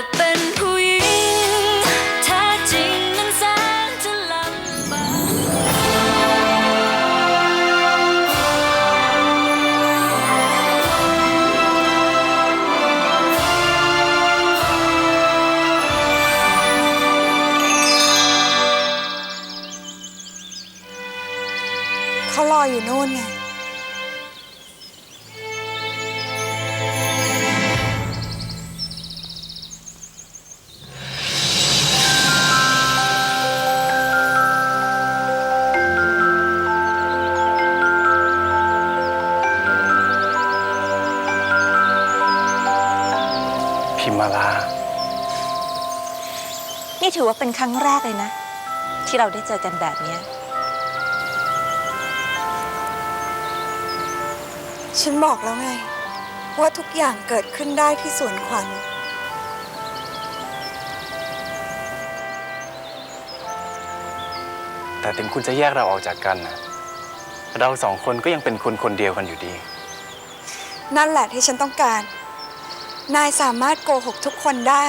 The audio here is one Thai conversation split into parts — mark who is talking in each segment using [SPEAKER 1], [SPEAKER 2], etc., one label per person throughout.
[SPEAKER 1] ดเป็นผู้หญิงแท้จริงนั้นแสนจะลำบาก
[SPEAKER 2] เขารออยู่นู่นไง
[SPEAKER 3] พิมมาลา
[SPEAKER 4] นี่ถือว่าเป็นครั้งแรกเลยนะ ที่เราได้เจอกันแบบเนี้ย
[SPEAKER 2] ฉันบอกแล้วไง ว่าทุกอย่างเกิดขึ้นได้ที่สวนขวัญ
[SPEAKER 3] แต่ถึงคุณจะแยกเราออกจากกันนะเราสองคนก็ยังเป็นคนคนเดียวกันอยู่ดี
[SPEAKER 2] นั่นแหละที่ฉันต้องการ นายสามารถโกหกทุกคนได้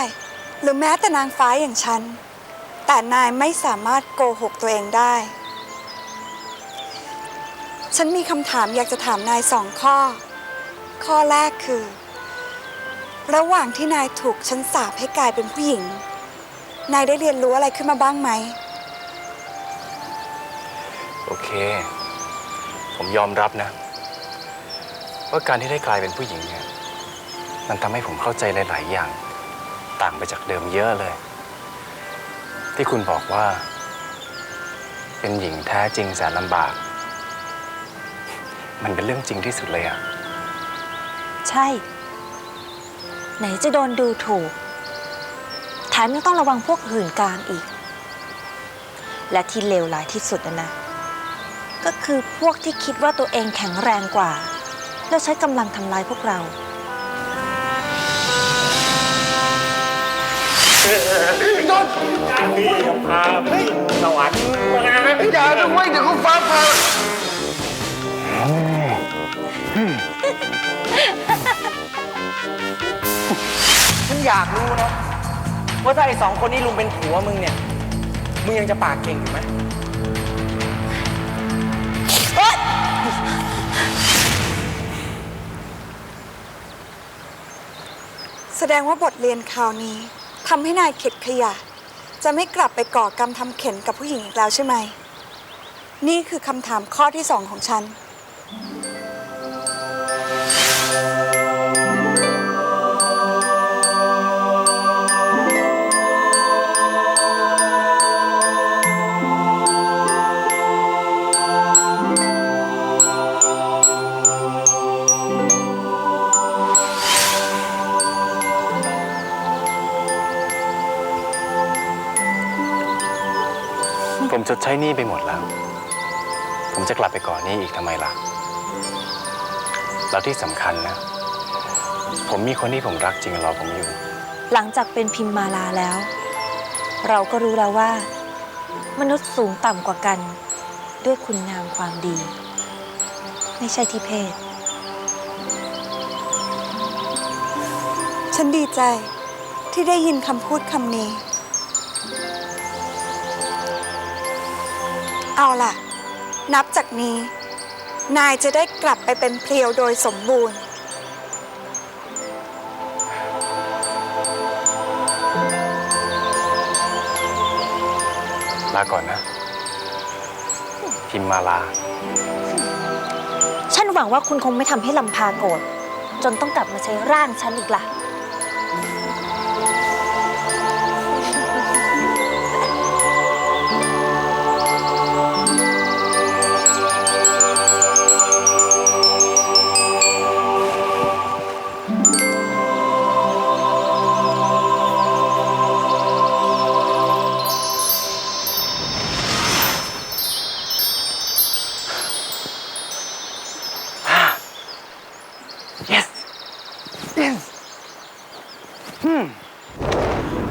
[SPEAKER 2] หรือแม้แต่นางฟ้าอย่างฉัน แต่นายไม่สามารถโกหกตัวเองได้ ฉันมีคำถามอยากจะถามนายสองข้อ ข้อแรกคือ ระหว่างที่นายถูกฉันสาปให้กลายเป็นผู้หญิง นายได้เรียนรู้อะไรขึ้นมาบ้างไหม
[SPEAKER 3] โอเค ผมยอมรับนะ ว่าการที่ได้กลายเป็นผู้หญิงเนี่ย มันทำให้ผมเข้าใจหลาย ๆ อย่าง ต่างไปจากเดิมเยอะเลย ที่คุณบอกว่า เป็นหญิงแท้จริงแสนลำบาก มันเป็นเรื่องจริงที่สุดเลยอะ
[SPEAKER 4] ใช่ ไหนจะโดนดูถูก แถมยังต้องระวังพวกหื่นกามอีก และที่เลวร้ายที่สุดนะนะ ก็คือพวกที่คิดว่าตัวเองแข็งแรงกว่า แล้วใช้กำลังทำร้ายพวกเรา
[SPEAKER 5] อย่านะเว้ยเดี๋ยวเขาฟ้าผ่า
[SPEAKER 6] ฉันอยากรู้นะว่าถ้าไอ้สองคนนี้ลุงเป็นผัวมึงเนี่ย มึงยังจะปากเก่งอยู่ไหม
[SPEAKER 2] แสดงว่าบทเรียนคราวนี้ ทำให้นายเข็ดขยะ จะไม่กลับไปก่อกรรมทำเข็นกับผู้หญิงอีกแล้วใช่ไหม นี่คือคำถามข้อที่สองของฉัน
[SPEAKER 3] ผมชดใช้หนี้ไปหมดแล้ว ผมจะกลับไปก่อนหนี้อีกทำไมล่ะ แล้วที่สำคัญนะ ผมมีคนที่ผมรักจริงรอผมอยู่
[SPEAKER 4] หลังจากเป็นพิมมาลาแล้ว เราก็รู้แล้วว่า มนุษย์สูงต่ำกว่ากัน ด้วยคุณงามความดี ไม่ใช่ที่เพศ
[SPEAKER 2] ฉันดีใจที่ได้ยินคำพูดคำนี้ เอาล่ะ นับจากนี้ นายจะได้กลับไปเป็นเพลียวโดยสมบูรณ์
[SPEAKER 3] ลาก่อนนะ พิมมาลา
[SPEAKER 4] ฉันหวังว่าคุณคงไม่ทำให้ลำพาโกรธจนต้องกลับมาใช้ร่างฉันอีกล่ะ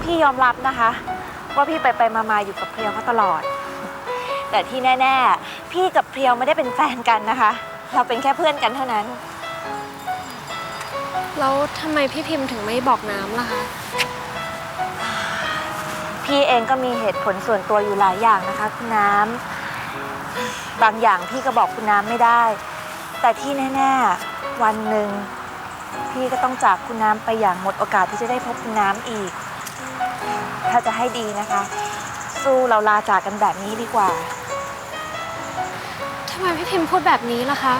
[SPEAKER 4] พี่ยอมรับนะคะ ว่าพี่ไปไปมามาอยู่กับเพรียวเขาตลอด แต่ที่แน่ ๆ พี่กับเพรียวไม่ได้เป็นแฟนกันนะคะ เราเป็นแค่เพื่อนกันเท่านั้น
[SPEAKER 7] แล้วทำไมพี่พิมพ์ถึงไม่บอกน้ำล่ะคะ
[SPEAKER 4] พี่เองก็มีเหตุผลส่วนตัวอยู่หลายอย่างนะคะคุณน้ำบางอย่างพี่ก็บอกคุณน้ำไม่ได้ แต่ที่แน่ ๆ วันหนึ่ง พี่ก็ต้องจากคุณน้ำไปอย่างหมดโอกาสที่จะได้พบคุณน้ำอีก ถ้าจะให้ดีนะคะ สู้เราลาจากกันแบบนี้ดีกว่า
[SPEAKER 7] ทำไมพี่พิมพ์พูดแบบนี้ล่ะคะ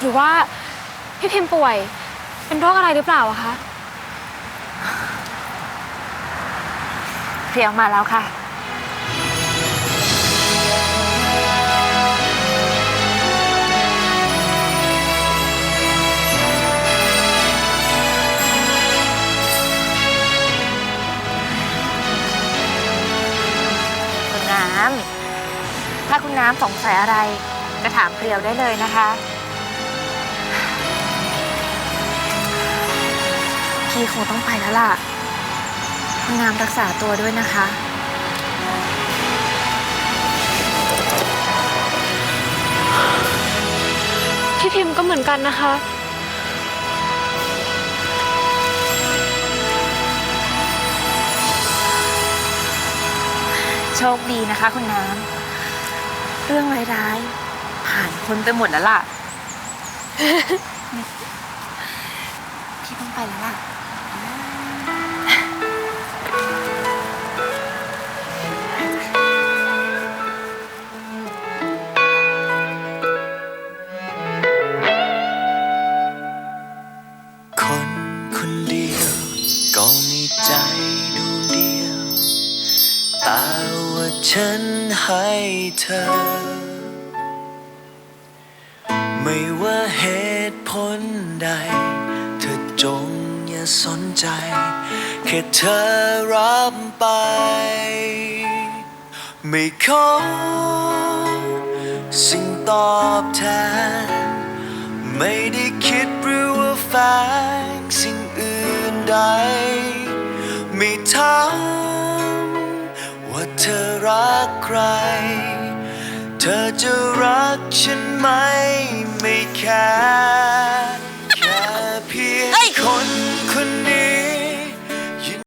[SPEAKER 7] หรือว่าพี่พิมพ์ป่วย เป็นโรคอะไรหรือเปล่าอะคะ
[SPEAKER 4] เพลียวมาแล้วค่ะาคุณน้ำสงสัยอะไรก็ถามเพลียวได้เลยนะคะ พี่คงต้องไปแล้วล่ะ คุณน้ำรักษาตัวด้วยนะคะ
[SPEAKER 7] พี่พิมพ์ก็เหมือนกันนะคะ
[SPEAKER 4] โชคดีนะคะคุณน้ำ เรื่องร้ายๆผ่านพ้นไปหมดแล้วล่ะ พี่ต้องไปแล้วล่ะ
[SPEAKER 8] คนคนเดียว ก็มีใจดวงเดียวแต่ว่า ฉันให้เธอ ไม่ว่าเหตุผลใด เธอจงอย่าสนใจ แค่เธอรับไป ไม่ขอสิ่งตอบแทน ไม่ได้คิดหรือว่าแฝงสิ่งอื่นใด ไม่ถามว่า กใคร เธอจะรักฉันไหมไม่แค่แค่เพียงคน